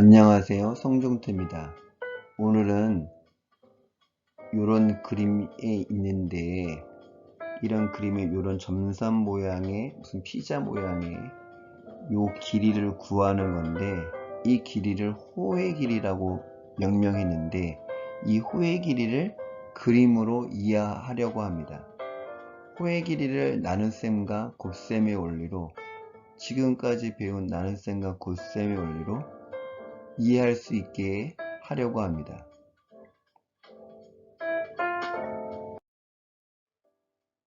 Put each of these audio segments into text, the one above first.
안녕하세요. 성종태입니다. 오늘은 이런 그림에 있는데 이런 그림에 이런 점선 모양의 무슨 피자 모양의 요 길이를 구하는 건데 이 길이를 호의 길이라고 명명했는데 이 호의 길이를 그림으로 이해하려고 합니다. 호의 길이를 나눗셈과 곱셈의 원리로 지금까지 배운 나눗셈과 곱셈의 원리로 이해할 수 있게 하려고 합니다.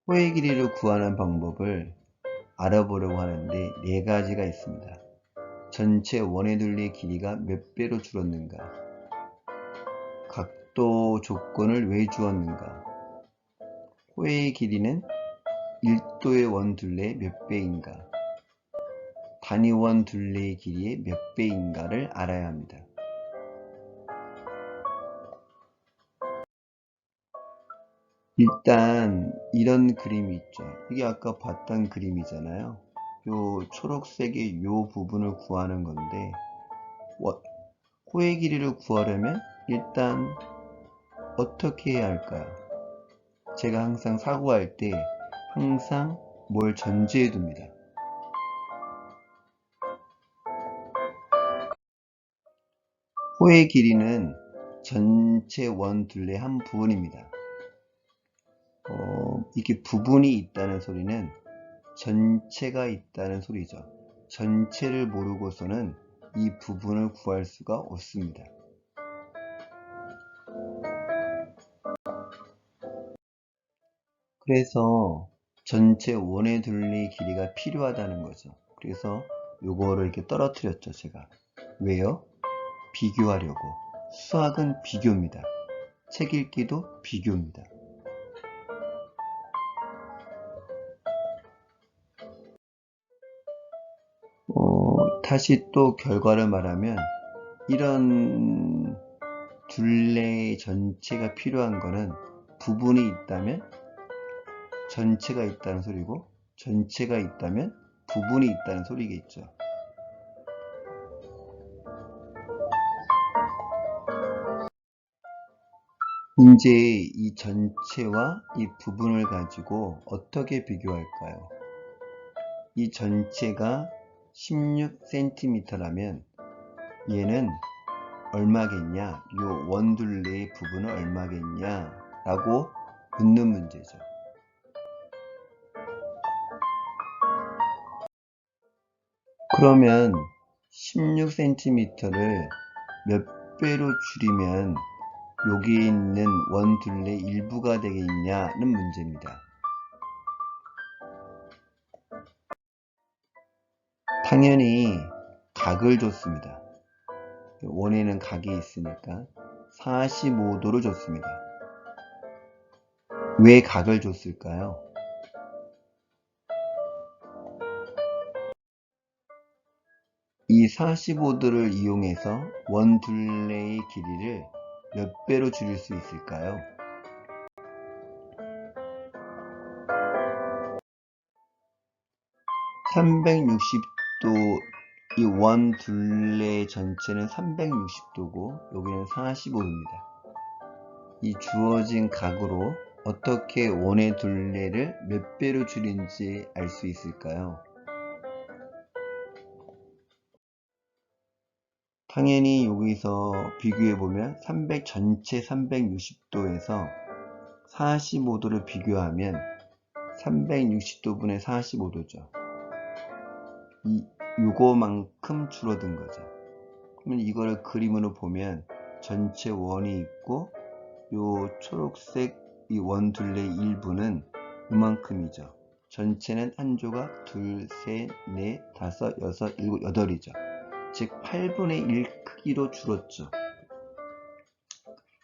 호의 길이를 구하는 방법을 알아보려고 하는데 네 가지가 있습니다. 전체 원의 둘레의 길이가 몇 배로 줄었는가? 각도 조건을 왜 주었는가? 호의 길이는 1도의 원 둘레의 몇 배인가? 단위원 둘레의 길이의 몇 배인가를 알아야 합니다. 일단 이런 그림이 있죠. 이게 아까 봤던 그림이잖아요. 요 초록색의 요 부분을 구하는 건데 호의 길이를 구하려면 일단 어떻게 해야 할까요? 제가 항상 사고할 때 항상 뭘 전제해 둡니다. 호의 길이는 전체 원 둘레 한 부분입니다. 어, 이게 부분이 있다는 소리는 전체가 있다는 소리죠. 전체를 모르고서는 이 부분을 구할 수가 없습니다. 그래서 전체 원의 둘레의 길이가 필요하다는 거죠. 그래서 요거를 이렇게 떨어뜨렸죠, 제가. 왜요? 비교하려고. 수학은 비교입니다. 책 읽기도 비교입니다. 어, 다시 또 결과를 말하면 이런 둘레 전체가 필요한 거는 부분이 있다면 전체가 있다는 소리고 전체가 있다면 부분이 있다는 소리겠죠. 이제 이 전체와 이 부분을 가지고 어떻게 비교할까요? 이 전체가 16cm라면 얘는 얼마겠냐? 요 원둘레의 부분은 얼마겠냐? 라고 묻는 문제죠. 그러면 16cm를 몇 배로 줄이면 여기 있는 원둘레 일부가 되겠냐는 문제입니다. 당연히 각을 줬습니다. 원에는 각이 있으니까 45도를 줬습니다. 왜 각을 줬을까요? 이 45도를 이용해서 원둘레의 길이를 몇 배로 줄일 수 있을까요? (360도) 이 원 둘레 전체는 360도고 여기는 45도입니다. 이 주어진 각으로 어떻게 원의 둘레를 몇 배로 줄인지 알 수 있을까요? 당연히 여기서 비교해보면 300 전체 360도에서 45도를 비교하면 360도분의 45도죠. 이, 요거만큼 줄어든 거죠. 그러면 이거를 그림으로 보면 전체 원이 있고 요 초록색 이 원 둘레 일부는 이만큼이죠. 전체는 한 조각 둘, 셋, 넷, 다섯, 여섯, 일곱, 여덟이죠. 즉 8분의 1 크기로 줄었죠.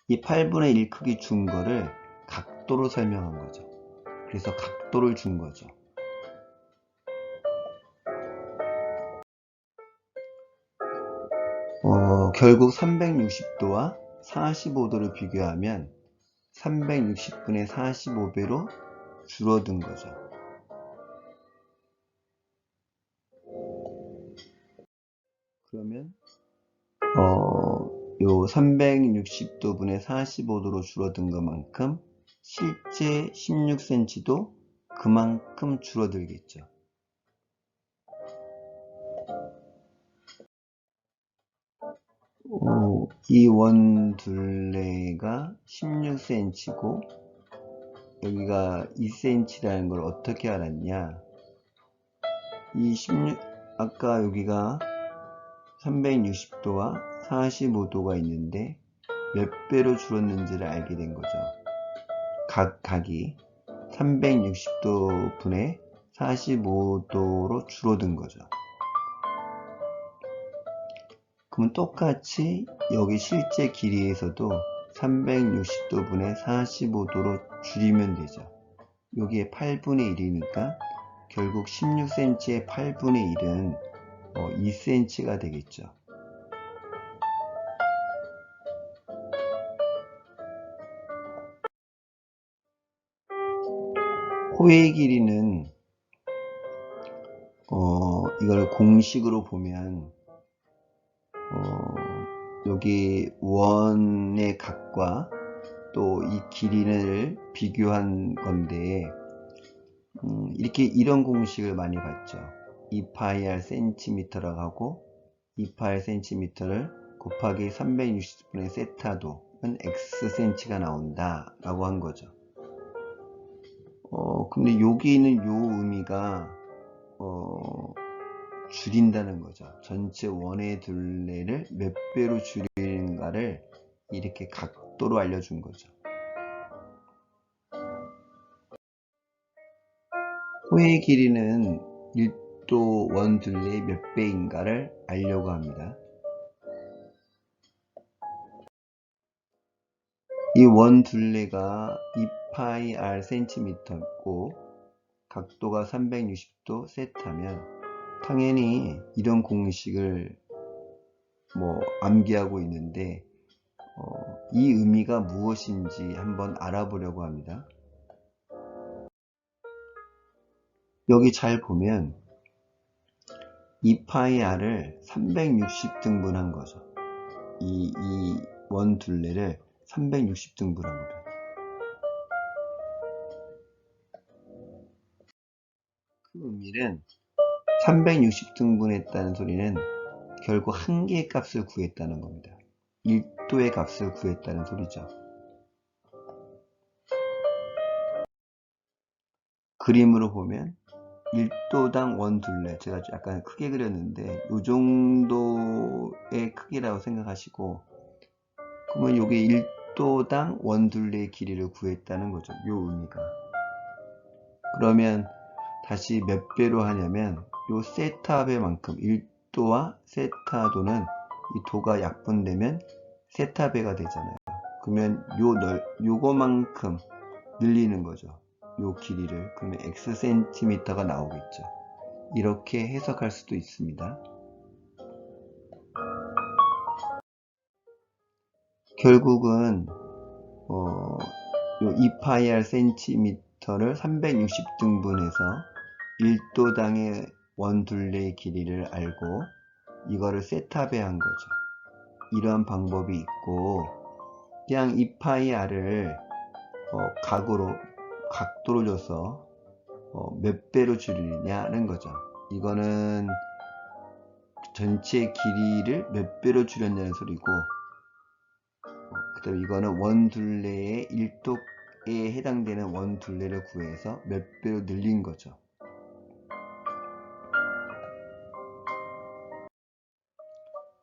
이 8분의 1 크기 준 거를 각도로 설명한 거죠. 그래서 각도를 준 거죠. 어, 결국 360도와 45도를 비교하면 360분의 45배로 줄어든 거죠. 그러면 어, 요 360도 분의 45도로 줄어든 것만큼 실제 16cm도 그만큼 줄어들겠죠. 어, 이원 둘레가 16cm고 여기가 2cm라는 걸 어떻게 알았냐? 이 16, 아까 여기가 360도와 45도가 있는데 몇 배로 줄었는지를 알게 된 거죠. 각, 각이 360도 분의 45도로 줄어든 거죠. 그러면 똑같이 여기 실제 길이에서도 360도 분의 45도로 줄이면 되죠. 여기에 8분의 1이니까 결국 16cm의 8분의 1은 2cm가 되겠죠. 호의 길이는 어, 이걸 공식으로 보면 어, 여기 원의 각과 또 이 길이를 비교한 건데 음, 이렇게 이런 공식을 많이 봤죠. 2파이R 센티미터라고 하고 2파이 센티미터를 곱하기 360분의 세타도는 x 센치가 나온다 라고 한 거죠. 어, 근데 여기 있는 요 의미가 어, 줄인다는 거죠. 전체 원의 둘레를 몇 배로 줄이는가를 이렇게 각도로 알려준 거죠. 호의 길이는 1도 원 둘레의 몇 배인가를 알려고 합니다. 이 원 둘레가 2파이 r 센티미터고 각도가 360도 세타면 당연히 이런 공식을 뭐 암기하고 있는데 어, 이 의미가 무엇인지 한번 알아보려고 합니다. 여기 잘 보면 2파이 r을 360등분 한 거죠. 이, 이 원 둘레를 360등분 한 거죠. 그 의미는 360등분 했다는 소리는 결국 한 개의 값을 구했다는 겁니다. 1도의 값을 구했다는 소리죠. 그림으로 보면 1도당 원 둘레 제가 약간 크게 그렸는데 이 정도의 크기라고 생각하시고 그러면 이게 1도당 원 둘레의 길이를 구했다는 거죠. 이 의미가 그러면 다시 몇 배로 하냐면 요 세타배 만큼 1도와 세타도는 이 도가 약분되면 세타배가 되잖아요. 그러면 요 넓, 요거만큼 늘리는 거죠. 요 길이를 그러면 x 센티미터가 나오겠죠. 이렇게 해석할 수도 있습니다. 결국은 어, 요 2파이R 센티미터를 360등분해서 1도당의 원둘레의 길이를 알고 이거를 세타배한 거죠. 이러한 방법이 있고 그냥 2파이R을 어, 각으로 각도로 줘서 어, 몇 배로 줄이냐는 거죠. 이거는 전체 길이를 몇 배로 줄였냐는 소리고 어, 그 다음 이거는 원 둘레의 1도에 해당되는 원 둘레를 구해서 몇 배로 늘린 거죠.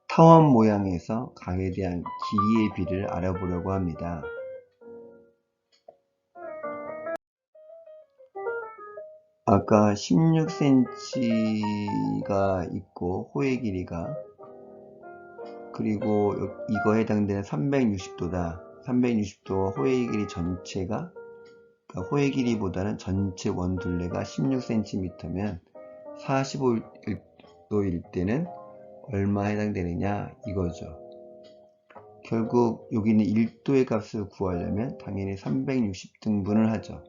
타원 모양에서 각에 대한 길이의 비를 알아보려고 합니다. 아까 16cm가 있고 호의 길이가 그리고 이거 해당되는 360도다. 360도 호의 길이 전체가 그러니까 호의 길이보다는 전체 원 둘레가 16cm면 45도일 때는 얼마 해당되느냐 이거죠. 결국 여기는 1도의 값을 구하려면 당연히 360등분을 하죠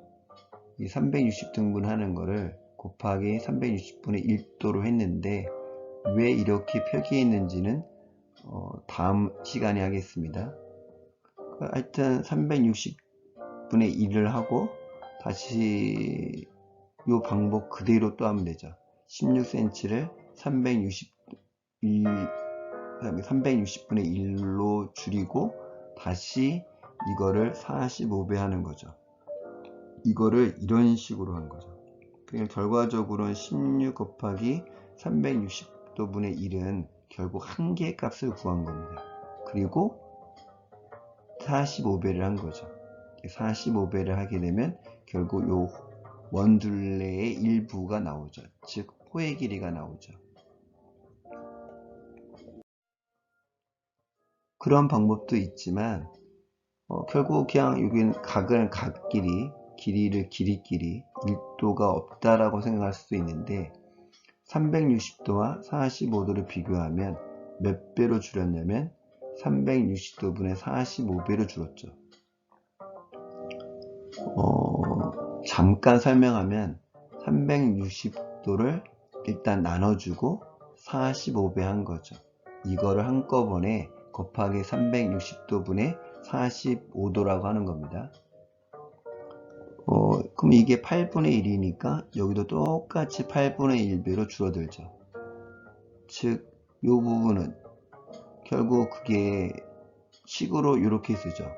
이 360등분 하는 거를 곱하기 360분의 1도로 했는데 왜 이렇게 표기했는지는 어, 다음 시간에 하겠습니다. 하여튼 360분의 1을 하고 다시 이 방법 그대로 또 하면 되죠. 16cm를 360, 360분의 1로 줄이고 다시 이거를 45배 하는 거죠. 이거를 이런 식으로 한 거죠. 그냥 결과적으로는 16 곱하기 360도 분의 1은 결국 한 개의 값을 구한 겁니다. 그리고 45배를 한 거죠. 45배를 하게 되면 결국 요 원둘레의 일부가 나오죠. 즉 호의 길이가 나오죠. 그런 방법도 있지만 어, 결국 그냥 여기는 각을 각끼리 길이를 길이끼리 1도가 없다라고 생각할 수도 있는데 360도와 45도를 비교하면 몇 배로 줄였냐면 360도분의 45배로 줄었죠. 어, 잠깐 설명하면 360도를 일단 나눠주고 45배 한 거죠. 이거를 한꺼번에 곱하기 360도분의 45도라고 하는 겁니다. 어, 그럼 이게 8분의 1이니까 여기도 똑같이 8분의 1배로 줄어들죠. 즉, 이 부분은 결국 그게 식으로 이렇게 쓰죠.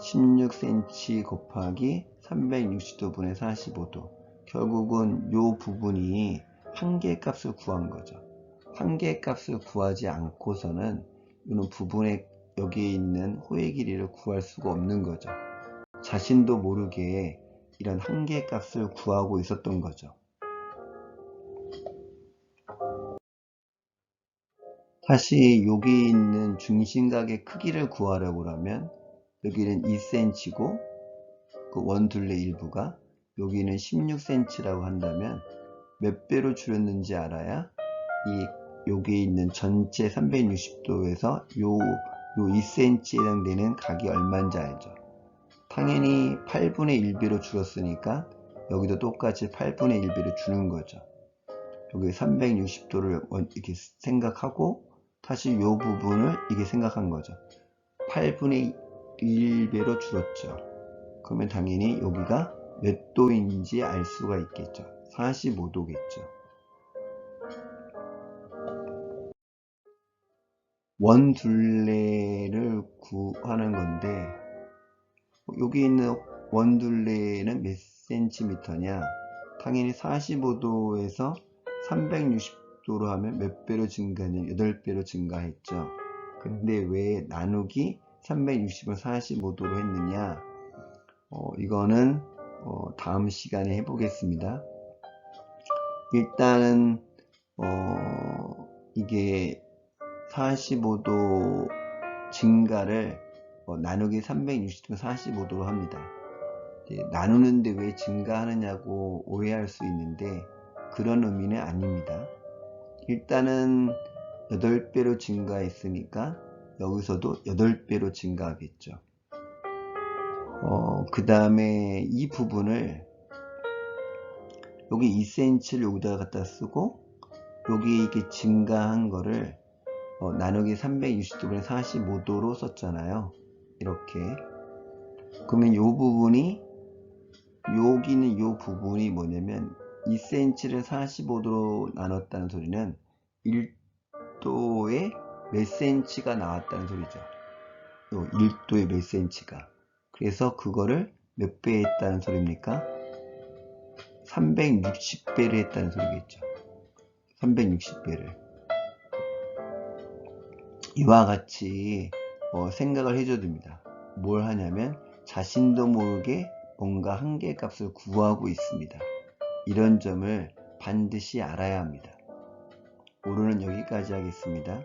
16cm 곱하기 360도 분의 45도. 결국은 이 부분이 한계 값을 구한 거죠. 한계 값을 구하지 않고서는 이는 부분의 여기에 있는 호의 길이를 구할 수가 없는 거죠. 자신도 모르게 이런 한계 값을 구하고 있었던 거죠. 다시 여기 있는 중심각의 크기를 구하려고 하면 여기는 2cm고 그 원둘레 일부가 여기는 16cm라고 한다면 몇 배로 줄였는지 알아야 이 여기 있는 전체 360도에서 요, 요 2cm에 해당되는 각이 얼마인지 알죠. 당연히 8분의 1배로 줄었으니까 여기도 똑같이 8분의 1배로 주는 거죠. 여기 360도를 이렇게 생각하고 다시 이 부분을 이게 생각한 거죠. 8분의 1배로 줄었죠. 그러면 당연히 여기가 몇 도인지 알 수가 있겠죠. 45도겠죠. 원 둘레를 구하는 건데 여기 있는 원둘레는 몇 센티미터냐? 당연히 45도에서 360도로 하면 몇 배로 증가하냐 8배로 증가했죠. 근데 왜 나누기 360을 45도로 했느냐? 어, 이거는 어, 다음 시간에 해보겠습니다. 일단은 어, 이게 45도 증가를 어, 나누기 360도 45도로 합니다. 나누는데 왜 증가하느냐고 오해할 수 있는데 그런 의미는 아닙니다. 일단은 8배로 증가했으니까 여기서도 8배로 증가하겠죠. 어, 그 다음에 이 부분을 여기 2cm를 여기다가 갖다 쓰고 여기 이렇게 증가한 거를 어, 나누기 360도분의 45도로 썼잖아요. 이렇게 그러면 이 부분이 여기는 이 부분이 뭐냐면 2cm를 45도로 나눴다는 소리는 1도에 몇 cm가 나왔다는 소리죠. 요 1도에 몇 cm가. 그래서 그거를 몇 배 했다는 소리입니까? 360배를 했다는 소리겠죠. 360배를. 이와 같이 어, 생각을 해줘야 됩니다. 뭘 하냐면 자신도 모르게 뭔가 한계값을 구하고 있습니다. 이런 점을 반드시 알아야 합니다. 오늘은 여기까지 하겠습니다.